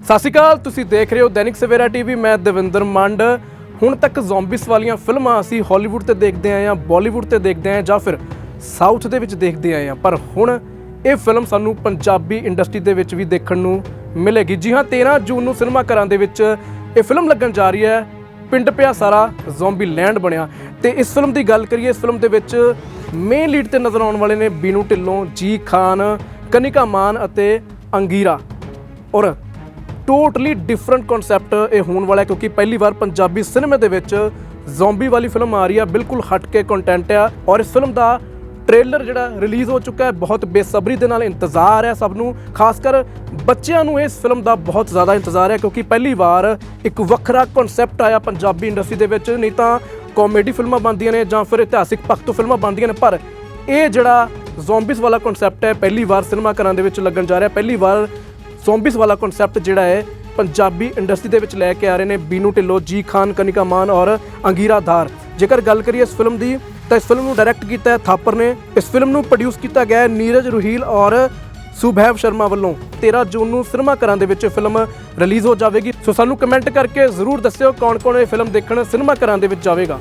ਸਤਿ ਸ਼੍ਰੀ ਅਕਾਲ, ਤੁਸੀਂ ਦੇਖ ਰਹੇ ਹੋ ਦੈਨਿਕ ਸਵੇਰਾ ਟੀਵੀ, ਮੈਂ ਦਵਿੰਦਰ ਮੰਡ। ਹੁਣ ਤੱਕ ਜ਼ੋਂਬਿਸ ਵਾਲੀਆਂ ਫਿਲਮਾਂ ਅਸੀਂ ਹਾਲੀਵੁੱਡ ਤੇ ਦੇਖਦੇ ਆਏ ਹਾਂ, ਬਾਲੀਵੁੱਡ ਤੇ ਦੇਖਦੇ ਆਏ ਹਾਂ ਜਾਂ ਫਿਰ ਸਾਊਥ ਦੇ ਵਿੱਚ ਦੇਖਦੇ ਆਏ ਹਾਂ। ਪਰ ਹੁਣ ਇਹ ਫਿਲਮ ਸਾਨੂੰ ਪੰਜਾਬੀ ਇੰਡਸਟਰੀ ਦੇ ਵਿੱਚ ਵੀ ਦੇਖਣ ਨੂੰ ਮਿਲੇਗੀ। ਜੀ ਹਾਂ 13 ਜੂਨ ਨੂੰ ਸਿਨੇਮਾ ਘਰਾਂ ਦੇ ਵਿੱਚ ਇਹ ਫਿਲਮ ਲੱਗਣ ਜਾ ਰਹੀ ਹੈ। ਪਿੰਡ ਪਿਆ ਸਾਰਾ ਜ਼ੋਂਬੀ ਲੈਂਡ ਬਣਿਆ। ਤੇ ਇਸ ਫਿਲਮ ਦੀ ਗੱਲ ਕਰੀਏ, ਇਸ ਫਿਲਮ ਦੇ ਵਿੱਚ ਮੇਨ ਲੀਡ ਤੇ ਨਜ਼ਰ ਆਉਣ ਵਾਲੇ ਨੇ ਬੀਨੂ ਢਿੱਲੋਂ, ਜੀ ਖਾਨ, ਕਨਿਕਾ ਮਾਨ ਅਤੇ ਅੰਗੀਰਾ। ਔਰ ਟੋਟਲੀ ਡਿਫਰੈਂਟ ਕਨਸੈਪਟ ਇਹ ਹੋਣ ਵਾਲਾ ਕਿਉਂਕਿ ਪਹਿਲੀ ਵਾਰ ਪੰਜਾਬੀ ਸਿਨੇਮੇ ਦੇ ਵਿੱਚ ਜ਼ੋਂਬੀ ਵਾਲੀ ਫਿਲਮ ਆ ਰਹੀ ਆ, ਬਿਲਕੁਲ ਹਟ ਕੇ ਕੰਟੈਂਟ ਆ ਔਰ ਇਸ ਫਿਲਮ ਦਾ ਟ੍ਰੇਲਰ ਜਿਹੜਾ ਰਿਲੀਜ਼ ਹੋ ਚੁੱਕਾ ਹੈ, ਬਹੁਤ ਬੇਸਬਰੀ ਦੇ ਨਾਲ ਇੰਤਜ਼ਾਰ ਹੈ ਸਭ ਨੂੰ, ਖਾਸ ਕਰ ਬੱਚਿਆਂ ਨੂੰ ਇਸ ਫਿਲਮ ਦਾ ਬਹੁਤ ਜ਼ਿਆਦਾ ਇੰਤਜ਼ਾਰ ਹੈ, ਕਿਉਂਕਿ ਪਹਿਲੀ ਵਾਰ ਇੱਕ ਵੱਖਰਾ ਕਨਸੈਪਟ ਆਇਆ ਪੰਜਾਬੀ ਇੰਡਸਟਰੀ ਦੇ ਵਿੱਚ, ਨਹੀਂ ਤਾਂ ਕਾਮੇਡੀ ਫਿਲਮਾਂ ਬਣਦੀਆਂ ਨੇ ਜਾਂ ਫਿਰ ਇਤਿਹਾਸਿਕ ਪੱਖ ਤੋਂ ਫਿਲਮਾਂ ਬਣਦੀਆਂ ਨੇ, ਪਰ ਇਹ ਜਿਹੜਾ ਜ਼ੋਂਬਿਸ ਵਾਲਾ ਕਨਸੈਪਟ ਹੈ, ਪਹਿਲੀ ਵਾਰ ਸਿਨੇਮਾ ਘਰਾਂ ਦੇ ਵਿੱਚ ਲੱਗਣ ਜਾ ਰਿਹਾ, ਪਹਿਲੀ ਵਾਰ ਜ਼ੋਂਬਿਸ ਵਾਲਾ ਕਨਸੈਪਟ ਜਿਹੜਾ ਹੈ, ਪੰਜਾਬੀ ਇੰਡਸਟਰੀ ਦੇ ਵਿੱਚ ਲੈ ਕੇ ਆ ਰਹੇ ਨੇ ਬੀਨੂ ਢਿੱਲੋਂ, ਜੀ ਖਾਨ, ਕਨਿਕਾ ਮਾਨ ਔਰ ਅੰਗੀਰਾ ਧਾਰ। ਜੇਕਰ ਗੱਲ ਕਰੀਏ ਇਸ ਫਿਲਮ ਦੀ, ਤਾਂ ਇਸ ਫਿਲਮ ਨੂੰ ਡਾਇਰੈਕਟ ਕੀਤਾ ਹੈ ਥਾਪਰ ਨੇ। ਇਸ ਫਿਲਮ ਨੂੰ ਪ੍ਰੋਡਿਊਸ ਕੀਤਾ ਗਿਆ ਹੈ ਨੀਰਜ ਰੁਹੀਲ ਔਰ ਸੁਭੈਵ ਸ਼ਰਮਾ ਵੱਲੋਂ। 13 ਜੂਨ ਨੂੰ ਸਿਨੇਮਾ ਘਰਾਂ ਦੇ ਵਿੱਚ ਫਿਲਮ ਰਿਲੀਜ਼ ਹੋ ਜਾਵੇਗੀ। ਸੋ ਸਾਨੂੰ ਕਮੈਂਟ ਕਰਕੇ ਜ਼ਰੂਰ ਦੱਸਿਓ ਕੌਣ-ਕੌਣ ਇਹ ਫਿਲਮ ਦੇਖਣ ਸਿਨੇਮਾ ਘਰਾਂ ਦੇ ਵਿੱਚ ਜਾਵੇਗਾ।